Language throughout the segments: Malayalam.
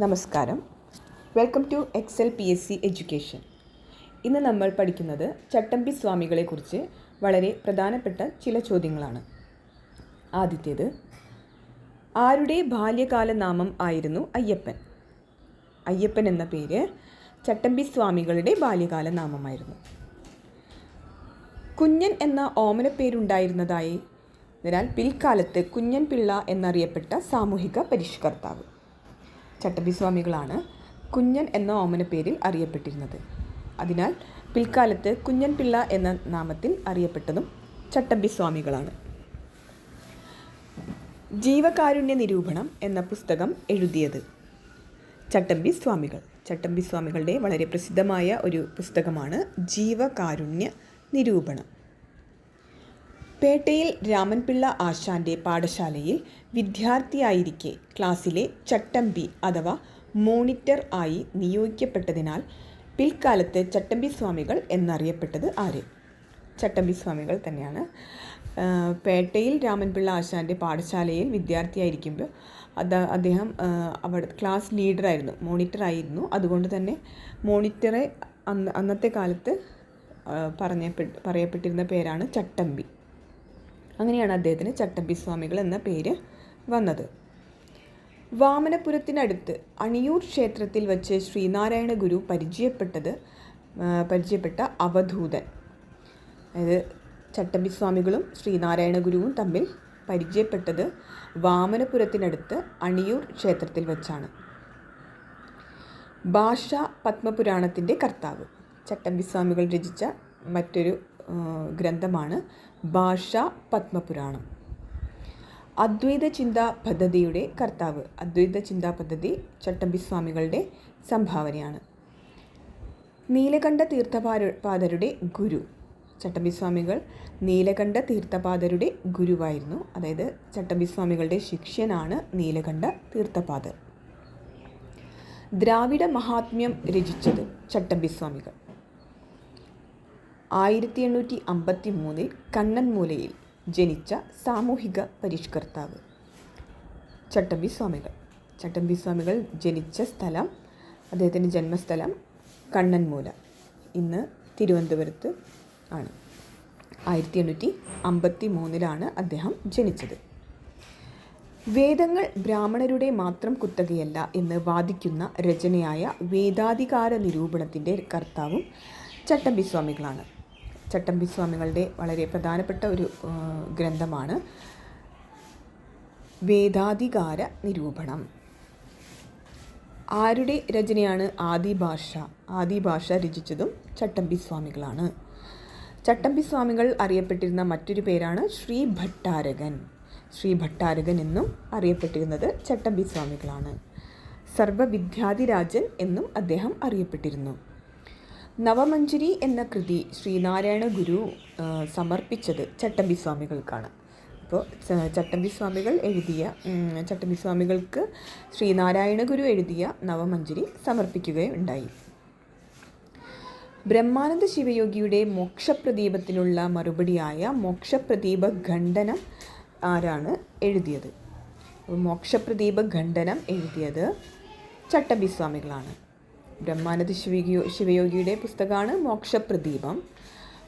നമസ്കാരം. Welcome to Excel P S C education ഇന്ന് നമ്മൾ പഠിക്കുന്നത് ചട്ടമ്പി സ്വാമികളെക്കുറിച്ച് വളരെ പ്രധാനപ്പെട്ട ചില ചോദ്യങ്ങളാണ്. ആദ്യത്തേത് ആരുടെ ബാല്യകാല നാമം ആയിരുന്നു അയ്യപ്പൻ? അയ്യപ്പൻ എന്ന പേര് ചട്ടമ്പി സ്വാമികളുടെ ബാല്യകാല നാമമായിരുന്നു. കുഞ്ഞൻ എന്ന ഓമനപ്പേരുണ്ടായിരുന്നതായി അതിനാൽ പിൽക്കാലത്ത് കുഞ്ഞൻ പിള്ള എന്നറിയപ്പെട്ട സാമൂഹിക പരിഷ്കർത്താവ്. ചട്ടമ്പി സ്വാമികളാണ് കുഞ്ഞൻ എന്ന ഓമന പേരിൽ അറിയപ്പെട്ടിരുന്നത്. അതിനാൽ പിൽക്കാലത്ത് കുഞ്ഞൻ പിള്ള എന്ന നാമത്തിൽ അറിയപ്പെട്ടതും ചട്ടമ്പിസ്വാമികളാണ് ജീവകാരുണ്യ നിരൂപണം എന്ന പുസ്തകം എഴുതിയത് ചട്ടമ്പി സ്വാമികൾ ചട്ടമ്പി സ്വാമികളുടെ വളരെ പ്രസിദ്ധമായ ഒരു പുസ്തകമാണ് ജീവകാരുണ്യ നിരൂപണം. പേട്ടയിൽ രാമൻപിള്ള ആശാന്റെ പാഠശാലയിൽ വിദ്യാർത്ഥിയായിരിക്കെ ക്ലാസ്സിലെ ചട്ടമ്പി അഥവാ മോണിറ്റർ ആയി നിയോഗിക്കപ്പെട്ടതിനാൽ പിൽക്കാലത്ത് ചട്ടമ്പി സ്വാമികൾ എന്നറിയപ്പെട്ടത് ആര്? ചട്ടമ്പി സ്വാമികൾ തന്നെയാണ്. പേട്ടയിൽ രാമൻപിള്ള ആശാന്റെ പാഠശാലയിൽ വിദ്യാർത്ഥിയായിരിക്കുമ്പോൾ അത് അദ്ദേഹം അവിടെ ക്ലാസ് ലീഡറായിരുന്നു മോണിറ്റർ ആയിരുന്നു. അതുകൊണ്ട് തന്നെ മോണിറ്ററെ അന്ന് അന്നത്തെ കാലത്ത് പറഞ്ഞ പറയപ്പെട്ടിരുന്ന പേരാണ് ചട്ടമ്പി. അങ്ങനെയാണ് അദ്ദേഹത്തിന് ചട്ടമ്പി സ്വാമികൾ എന്ന പേര് വന്നത്. വാമനപുരത്തിനടുത്ത് അണിയൂർ ക്ഷേത്രത്തിൽ വച്ച് ശ്രീനാരായണ ഗുരു പരിചയപ്പെട്ടത് പരിചയപ്പെട്ട അവധൂതൻ. അതായത് ചട്ടമ്പി സ്വാമികളും ശ്രീനാരായണ ഗുരുവും തമ്മിൽ പരിചയപ്പെട്ടത് വാമനപുരത്തിനടുത്ത് അണിയൂർ ക്ഷേത്രത്തിൽ വച്ചാണ്. ഭാഷ പത്മപുരാണത്തിന്റെ കർത്താവ്. ചട്ടമ്പി സ്വാമികൾ രചിച്ച മറ്റൊരു ഗ്രന്ഥമാണ് ഭാഷ പത്മപുരാണം. അദ്വൈത ചിന്താ പദ്ധതിയുടെ കർത്താവ്. അദ്വൈത ചിന്താ പദ്ധതി ചട്ടമ്പി സ്വാമികളുടെ സംഭാവനയാണ്. നീലകണ്ഠ തീർത്ഥപാര പാദരുടെ ഗുരു. ചട്ടമ്പി സ്വാമികൾ നീലകണ്ഠ തീർത്ഥപാദരുടെ ഗുരുവായിരുന്നു. അതായത് ചട്ടമ്പി സ്വാമികളുടെ ശിഷ്യനാണ് നീലകണ്ഠ തീർത്ഥപാദർ. ദ്രാവിഡ മഹാത്മ്യം രചിച്ചത് ചട്ടമ്പി സ്വാമികൾ. ആയിരത്തി എണ്ണൂറ്റി അമ്പത്തി മൂന്നിൽ കണ്ണൻമൂലയിൽ ജനിച്ച സാമൂഹിക പരിഷ്കർത്താവ്. ചട്ടമ്പി സ്വാമികൾ. ചട്ടമ്പി സ്വാമികൾ ജനിച്ച സ്ഥലം അദ്ദേഹത്തിന്റെ ജന്മസ്ഥലം കണ്ണൻമൂല. ഇന്ന് തിരുവനന്തപുരത്ത് ആണ്. ആയിരത്തി എണ്ണൂറ്റി അമ്പത്തി മൂന്നിലാണ് അദ്ദേഹം ജനിച്ചത്. വേദങ്ങൾ ബ്രാഹ്മണരുടെ മാത്രം കുത്തകയല്ല എന്ന് വാദിക്കുന്ന രചനയായ വേദാധികാര നിരൂപണത്തിന്റെ കർത്താവും ചട്ടമ്പി സ്വാമികളാണ്. ചട്ടമ്പി സ്വാമികളുടെ വളരെ പ്രധാനപ്പെട്ട ഒരു ഗ്രന്ഥമാണ് വേദാധികാര നിരൂപണം. ആരുടെ രചനയാണ് ആദിഭാഷ ആദിഭാഷ രചിച്ചതും ചട്ടമ്പി സ്വാമികളാണ്. ചട്ടമ്പി സ്വാമികൾ അറിയപ്പെട്ടിരുന്ന മറ്റൊരു പേരാണ് ശ്രീ ഭട്ടാരകൻ. ശ്രീ ഭട്ടാരകൻ എന്നും അറിയപ്പെട്ടിരുന്നത് ചട്ടമ്പി സ്വാമികളാണ്. സർവവിദ്യാധിരാജൻ എന്നും അദ്ദേഹം അറിയപ്പെട്ടിരുന്നു. നവമഞ്ജരി എന്ന കൃതി ശ്രീനാരായണ ഗുരു സമർപ്പിച്ചത് ചട്ടമ്പി സ്വാമികൾക്കാണ്. അപ്പോൾ ചട്ടമ്പി സ്വാമികൾ എഴുതിയ ചട്ടമ്പി സ്വാമികൾക്ക് ശ്രീനാരായണ ഗുരു എഴുതിയ നവമഞ്ജരി സമർപ്പിക്കുകയുണ്ടായി. ബ്രഹ്മാനന്ദ ശിവയോഗിയുടെ മോക്ഷപ്രദീപത്തിനുള്ള മറുപടിയായ മോക്ഷപ്രദീപ ഖണ്ഡനം ആരാണ് എഴുതിയത്? മോക്ഷപ്രദീപ ഖണ്ഡനം എഴുതിയത് ചട്ടമ്പി സ്വാമികളാണ്. ബ്രഹ്മാനന്ദ ശിവയോ ശിവയോഗിയുടെ പുസ്തകമാണ് മോക്ഷപ്രദീപം.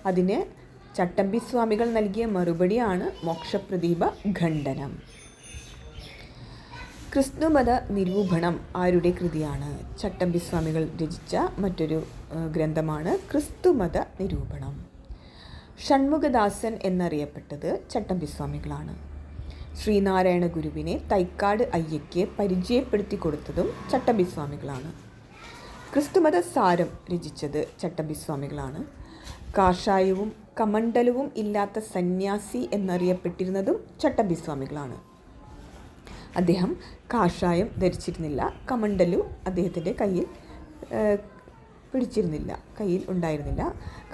അതിന് ചട്ടമ്പി സ്വാമികൾ നൽകിയ മറുപടിയാണ് മോക്ഷപ്രദീപ ഖണ്ഡനം. ക്രിസ്തുമത നിരൂപണം ആരുടെ കൃതിയാണ്? ചട്ടമ്പി സ്വാമികൾ രചിച്ച മറ്റൊരു ഗ്രന്ഥമാണ് ക്രിസ്തുമത നിരൂപണം. ഷൺമുഖദാസൻ എന്നറിയപ്പെട്ടത് ചട്ടമ്പി സ്വാമികളാണ്. ശ്രീനാരായണ ഗുരുവിനെ തൈക്കാട് അയ്യയ്ക്ക് പരിചയപ്പെടുത്തി കൊടുത്തതും ചട്ടമ്പി സ്വാമികളാണ്. ക്രിസ്തുമത സാരം രചിച്ചത് ചട്ടമ്പി സ്വാമികളാണ് കാഷായവും കമണ്ഡലവും ഇല്ലാത്ത സന്യാസി എന്നറിയപ്പെട്ടിരുന്നതും ചട്ടമ്പി സ്വാമികളാണ് അദ്ദേഹം കാഷായം ധരിച്ചിരുന്നില്ല കമണ്ടലു അദ്ദേഹത്തിന്റെ കയ്യിൽ പിടിച്ചിരുന്നില്ല കയ്യിൽ ഉണ്ടായിരുന്നില്ല.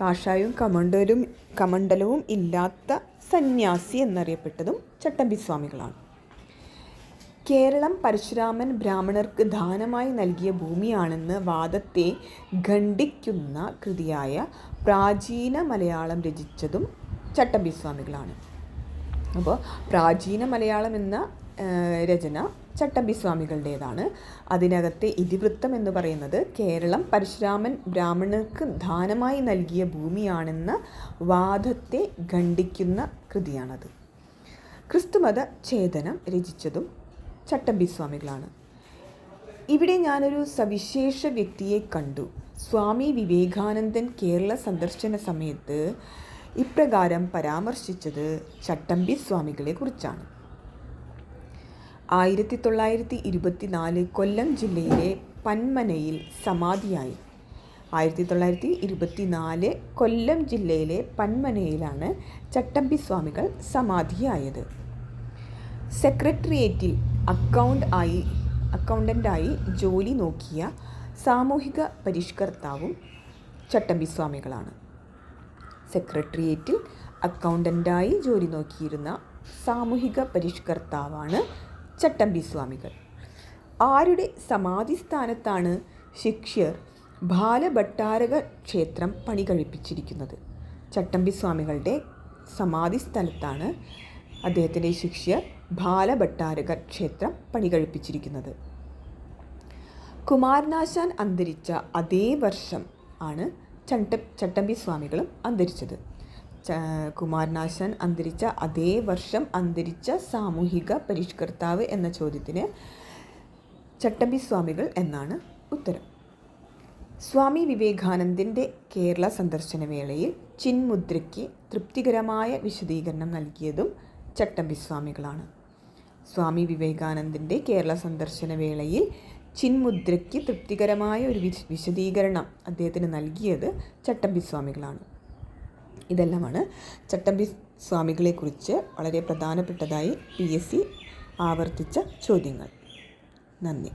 കാഷായവും കമണ്ടലും കമണ്ഡലവും ഇല്ലാത്ത സന്യാസി എന്നറിയപ്പെട്ടതും ചട്ടമ്പി സ്വാമികളാണ് കേരളം പരശുരാമൻ ബ്രാഹ്മണർക്ക് ദാനമായി നൽകിയ ഭൂമിയാണെന്ന് വാദത്തെ ഖണ്ഡിക്കുന്ന കൃതിയായ പ്രാചീന മലയാളം രചിച്ചതും ചട്ടമ്പിസ്വാമികളാണ്. അപ്പോൾ പ്രാചീന മലയാളം എന്ന രചന ചട്ടമ്പിസ്വാമികളുടേതാണ്. അതിനകത്തെ ഇതിവൃത്തം എന്ന് പറയുന്നത് കേരളം പരശുരാമൻ ബ്രാഹ്മണർക്ക് ദാനമായി നൽകിയ ഭൂമിയാണെന്ന വാദത്തെ ഖണ്ഡിക്കുന്ന കൃതിയാണത്. ക്രിസ്തുമത ഛേദനം രചിച്ചതും ചട്ടമ്പി സ്വാമികളാണ് ഇവിടെ ഞാനൊരു സവിശേഷ വ്യക്തിയെ കണ്ടു. സ്വാമി വിവേകാനന്ദൻ കേരള സന്ദർശന സമയത്ത് ഇപ്രകാരം പരാമർശിച്ചത് ചട്ടമ്പി സ്വാമികളെ കുറിച്ചാണ്. ആയിരത്തി തൊള്ളായിരത്തി ഇരുപത്തിനാല് കൊല്ലം ജില്ലയിലെ പന്മനയിൽ സമാധിയായി. ആയിരത്തി തൊള്ളായിരത്തി ഇരുപത്തിനാല് കൊല്ലം ജില്ലയിലെ പന്മനയിലാണ് ചട്ടമ്പി സ്വാമികൾ സമാധിയായത്. സെക്രട്ടേറിയറ്റിൽ അക്കൗണ്ട് ആയി അക്കൗണ്ടന്റായി ജോലി നോക്കിയ സാമൂഹിക പരിഷ്കർത്താവും ചട്ടമ്പി സ്വാമികളാണ് സെക്രട്ടേറിയറ്റിൽ അക്കൗണ്ടന്റായി ജോലി നോക്കിയിരുന്ന സാമൂഹിക പരിഷ്കർത്താവാണ് ചട്ടമ്പി സ്വാമികൾ ആരുടെ സമാധി സ്ഥാനത്താണ് ശിക്ഷ്യർ ബാലഭട്ടാരക ക്ഷേത്രം പണി കഴിപ്പിച്ചിരിക്കുന്നത് ചട്ടമ്പി സ്വാമികളുടെ സമാധി സ്ഥലത്താണ് അദ്ദേഹത്തിന്റെ ശിഷ്യർ ബാലഭട്ടാരക ക്ഷേത്രം പണികഴിപ്പിച്ചിരിക്കുന്നത്. കുമാരനാശാൻ അന്തരിച്ച അതേ വർഷം ആണ് ചട്ട ചട്ടമ്പി സ്വാമികളും അന്തരിച്ചത്. കുമാരനാശാൻ അന്തരിച്ച അതേ വർഷം അന്തരിച്ച സാമൂഹിക പരിഷ്കർത്താവ് എന്ന ചോദ്യത്തിന് ചട്ടമ്പി സ്വാമികൾ എന്നാണ് ഉത്തരം. സ്വാമി വിവേകാനന്ദന്റെ കേരള സന്ദർശന വേളയിൽ ചിന്മുദ്രയ്ക്ക് തൃപ്തികരമായ വിശദീകരണം നൽകിയതും ചട്ടമ്പി സ്വാമികളാണ് സ്വാമി വിവേകാനന്ദന്റെ കേരള സന്ദർശന വേളയിൽ ചിന്മുദ്രയ്ക്ക് തൃപ്തികരമായ ഒരു വിശദീകരണം അദ്ദേഹത്തിന് നൽകിയത് ചട്ടമ്പി സ്വാമികളാണ് ഇതെല്ലാമാണ് ചട്ടമ്പി സ്വാമികളെക്കുറിച്ച് വളരെ പ്രധാനപ്പെട്ടതായി പി എസ് സി ആവർത്തിച്ച ചോദ്യങ്ങൾ. നന്ദി.